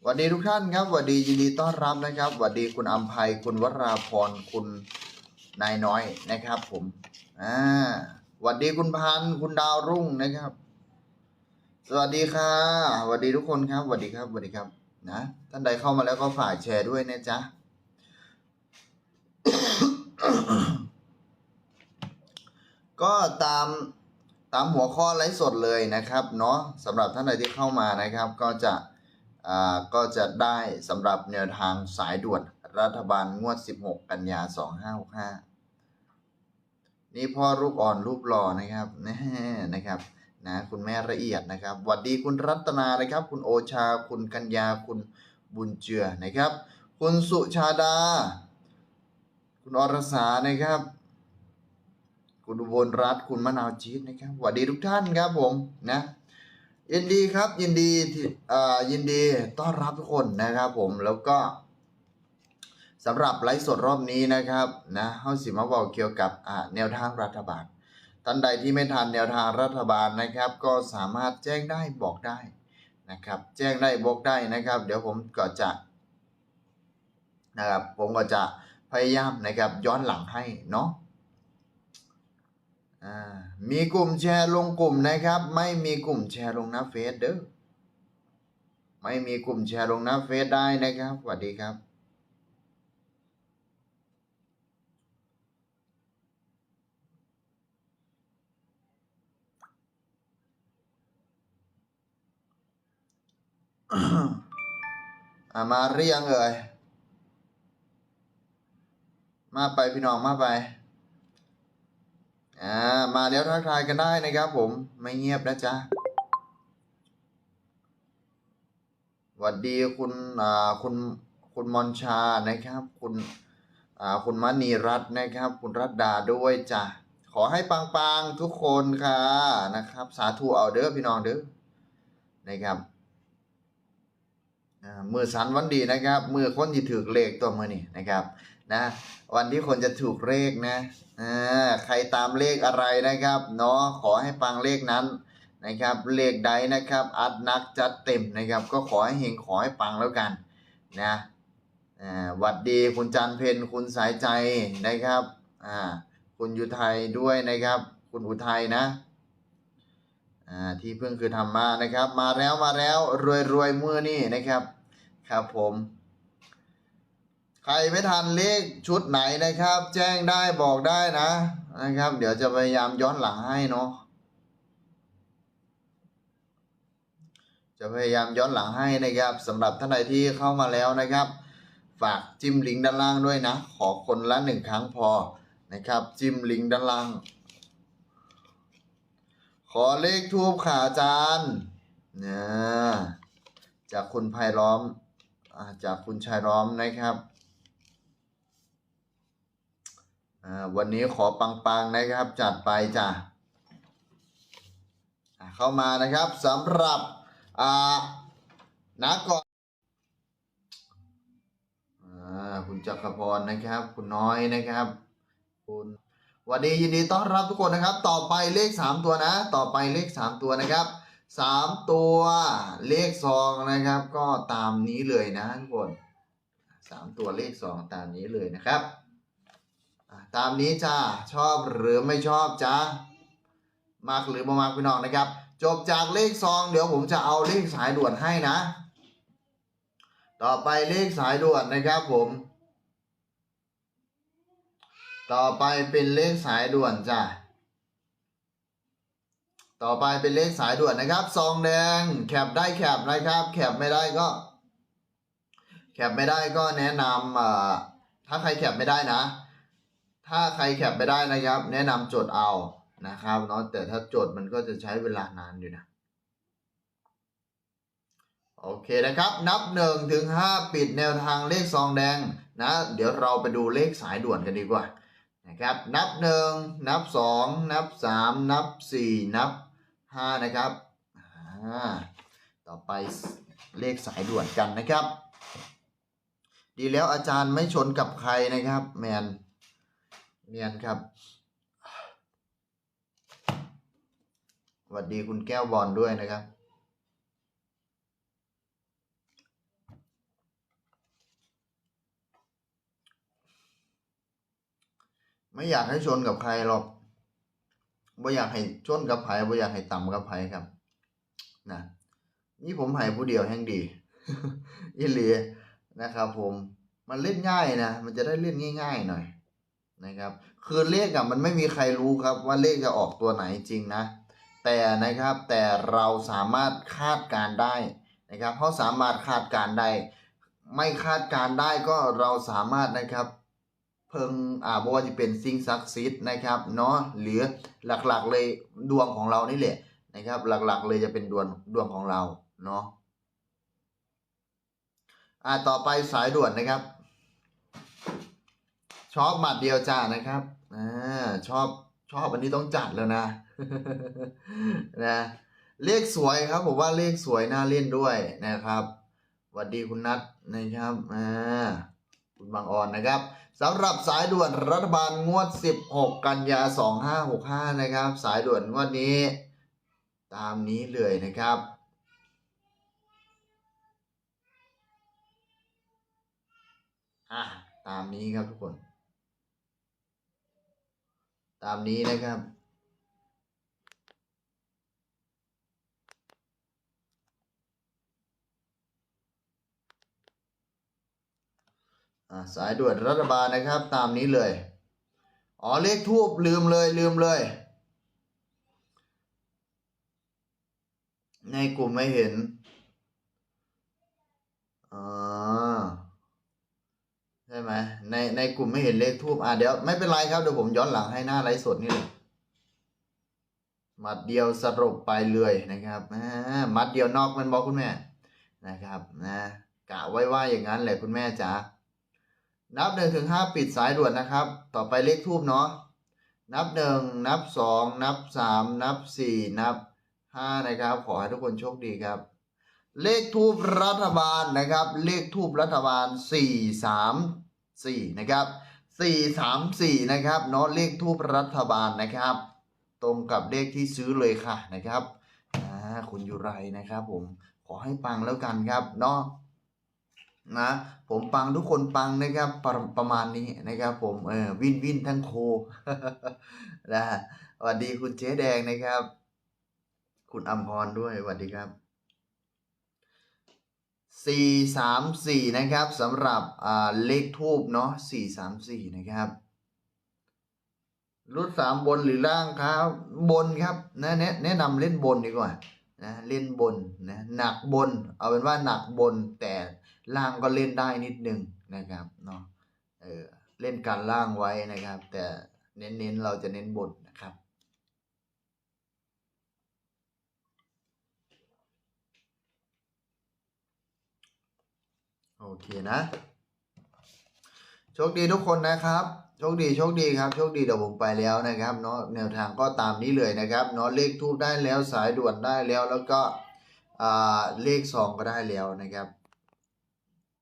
สวัสดีทุกท่านครับสวัสดียินดีต้อนรับนะครับสวัสดีคุณอัมภัยคุณวราพรคุณนายน้อยนะครับ ผมอ่าสวัสดีคุณพันธ์คุณดาวรุ่งนะครับ สวัสดีค่ะสวัสดีทุกคนครับสวัสดีครับสวัสดีครับ นะท่านใดเข้ามาแล้วก็ฝากแชร์ด้วยนะจ๊ะก็ตามตามหัวข้อไลฟ์สดเลยนะครับ เนาะสำหรับท่านใดที่เข้ามานะครับ ก็จะ ก็จะได้สำหรับแนวทางสายด่วนรัฐบาลงวด 16 กันยา 2565 นี่พ่อรูปอ่อนรูปหล่อนะครับน่นะครับนะคุณแม่ละเอียดนะครับหวัดดีคุณรัตนานะครับ คุณโอชา คุณกัญญา คุณบุญเจือนะครับ คุณสุชาดา คุณอรสานะครับ คุณอุบลรัตน์คุณมะนาวจีดนะครับสวัสดีทุกท่านครับผมนะ ยินดีครับ ยินดีที่เอ่อยินดีต้อนรับทุกคนนะครับผมแล้วก็สำหรับไลฟ์สดรอบนี้นะครับนะเฮาสิมาบอกเกี่ยวกับอ่าแนวทางรัฐบาลท่านใดที่ไม่ทันแนวทางรัฐบาลนะครับ ก็สามารถแจ้งได้บอกได้นะครับ แจ้งได้บอกได้นะครับ เดี๋ยวผมก็จะนะครับผมก็จะพยายามนะครับย้อนหลังให้เนาะ มีกลุ่มแชร์ลงกลุ่มนะครับ ไม่มีกลุ่มแชร์ลงหน้าเฟซเด้อไม่มีกลุ่มแชร์ลงหน้าเฟซได้นะครับสวัสดีครับอามาเรียงเอ่ยมาไปพี่น้องมาไป อ่ามาแล้วทักทายกันได้นะครับผมไม่เงียบนะจ๊ะสวัสดีคุณอ่าคุณคุณมอนชานะครับ คุณอ่าคุณมณีรัตน์นะครับ คุณรัตดาด้วยจ้ะขอให้ปังๆทุกคนค่ะนะครับ สาธุเอาเด้อพี่น้องเด้อนะครับมือสันวันดีนะครับมือคนที่ถือเลขตัวมือนี่นะครับ นะวันที่คนจะถูกเลขนะอ่ใครตามเลขอะไรนะครับเนาะขอให้ปังเลขนั้นนะครับเลขใดนะครับอัดนักจัดเต็มนะครับก็ขอให้เฮงขอให้ปังแล้วกันนะอ่าหวัดดีคุณจันเพนคุณสายใจนะครับอ่าคุณยุไทยด้วยนะครับ คุณอุทัยนะอ่าที่เพิ่งคือทำมานะครับ มาแล้วมาแล้วรวยรวยๆมือนี่นะครับ ครับผม ใครไม่ทันเลขชุดไหนนะครับ แจ้งได้บอกได้นะนะครับ เดี๋ยวจะพยายามย้อนหลังให้เนาะจะพยายามย้อนหลังให้นะครับสำหรับท่านใดที่เข้ามาแล้วนะครับ ฝากจิ้มลิงก์ด้านล่างด้วยนะ ขอคนละหนึ่งครั้งพอนะครับ จิ้มลิงก์ด้านล่าง ขอเลขทูบขาอาจารย์นะจากคุณไพล้อมจากคุณชายล้อมนะครับ อ่าวันนี้ขอปังๆนะครับจัดไปจ้ะอ่าเข้ามานะครับสำหรับอ่านักก่อนคุณจักรพรนะครับ คุณน้อยนะครับ คุณวันนี้ยินดีต้อนรับทุกคนนะครับ ต่อไปเลขสามตัวนะ ต่อไปเลขสามตัวนะครับสามตัวเลขซองนะครับ ก็ตามนี้เลยนะทุกคนสามตัวเลขสองตามนี้เลยนะครับ ตามนี้จ้าชอบหรือไม่ชอบจ้ามากหรือไม่มากพี่น้องนะครับ จบจากเลขซองเดี๋ยวผมจะเอาเลขสายด่วนให้นะ ต่อไปเลขสายด่วนนะครับผม ต่อไปเป็นเลขสายด่วนจ้าต่อไปเป็นเลขสายด่วนนะครับซองแดงแคปได้แคปนะครับ แคปไม่ได้ก็แคปไม่ได้ก็แนะนำอ่าถ้าใครแคปไม่ได้นะ ถ้าใครแคปไม่ได้นะครับ แนะนำจดเอานะครับเนาะแต่ถ้าจดมันก็จะใช้เวลานานอยู่นะโอเคนะครับ นับหนึ่งถึงห้าปิดแนวทางเลขซองแดงนะ เดี๋ยวเราไปดูเลขสายด่วนกันดีกว่านะครับ นับหนึ่งนับสองนับสามนับสี่นับห้านะครับอ่าต่อไปเลขสายด่วนกันนะครับ ดีแล้วอาจารย์ไม่ชนกับใครนะครับ แมน เนียนครับสวัสดีคุณแก้วบอลด้วยนะครับไม่อยากให้ชนกับใครหรอกบ่อยากให้ชนกับไผ่บ่อยากให้ต่ำกับไผ่ครับ นะ นี่ผมไผ่ผู้เดียวแห่งดีอิเลียนะครับ ผม มันเล่นง่ายนะ มันจะได้เล่นง่าย ๆ หน่อย นะครับ คือเลขอะมันไม่มีใครรู้ครับว่าเลขจะออกตัวไหนจริงนะ แต่นะครับแต่เราสามารถคาดการได้นะครับเพราะสามารถคาดการได้ ไม่คาดการได้ก็เราสามารถนะครับเพิ่งอ่าบอกว่าจะเป็นสิ่งศักดิ์สิทธิ์นะครับเนาะหรือหลักๆเลยดวงของเรานี่แหละนะครับ หลักๆเลยจะเป็นดวงดวงของเราเนาะอ่าต่อไปสายด่วนนะครับ ชอบหมัดเดียวจ้านะครับอ่าชอบชอบอันนี้ต้องจัดแล้วนะนะเลขสวยครับผมว่าเลขสวยน่าเล่นด้วยนะครับสวัสดีคุณนัทนะครับอ่าคุณบางอ่อนนะครับสำหรับสายด่วนรัฐบาลงวด 16 กันยา 2565 นะครับ สายด่วนงวดนี้ ตามนี้เลยนะครับอะตามนี้ครับทุกคน ตามนี้นะครับอ่าสายด่วนรัฐบาลนะครับ ตามนี้เลย อ๋อเลขทูบลืมเลยลืมเลย ในกลุ่มไม่เห็นอ๋อใช่ ไหมในในกลุ่มไม่เห็นเลขทูบอะเดี๋ยวไม่เป็นไรครับเดี๋ยวผมย้อนหลังให้หน้าไลฟ์สดนี่เลยมัดเดียวสรุปไปเลยนะครับมัดเดียวนอกมันบอกคุณแม่นะครับนะกะไว้ว่าอย่างนั้นแหละคุณแม่จ๋านับหนึ่งถึงห้าปิดสายด่วนนะครับ ต่อไปเลขทูบเนาะนับหนึ่งนับสองนับสามนับสี่นับห้านะครับ ขอให้ทุกคนโชคดีครับ เลขทูบรัฐบาลนะครับ เลขทูบรัฐบาลสี่สาม สี่นะครับสี่สามสี่นะครับเนาะเลขทูบรัฐบาลนะครับ ตรงกับเลขที่ซื้อเลยค่ะนะครับคุณอยุไรนะครับผมขอให้ปังแล้วกันครับเนาะนะผมปังทุกคนปังนะครับประประมาณนี้นะครับผมเออวินวินทั้งโคนะสวัสดีคุณเจ๊แดงนะครับ คุณอัมพรด้วยสวัสดีครับ สี่สามสี่นะครับสำหรับเลขทูบเนาะสี่สามสี่นะครับรุดสามบนหรือล่างครับ บนครับนะแนะแนะนำเล่นบนดีกว่านะเล่นบนนะหนักบน เอาเป็นว่าหนักบนแต่ล่างก็เล่นได้นิดนึงนะครับเนาะเออเล่นการล่างไว้นะครับ แต่เน้นๆเราจะเน้นบนนะครับ โอ เคนะ โชคดีทุกคนนะครับ โชคดีโชคดีครับ โชคดีเดี๋ยวผมไปแล้วนะครับเนาะแนวทางก็ตามนี้เลยนะครับเนาะเลขทูบได้แล้วสายด่วนได้แล้วแล้วก็เลขซองก็ได้แล้วนะครับ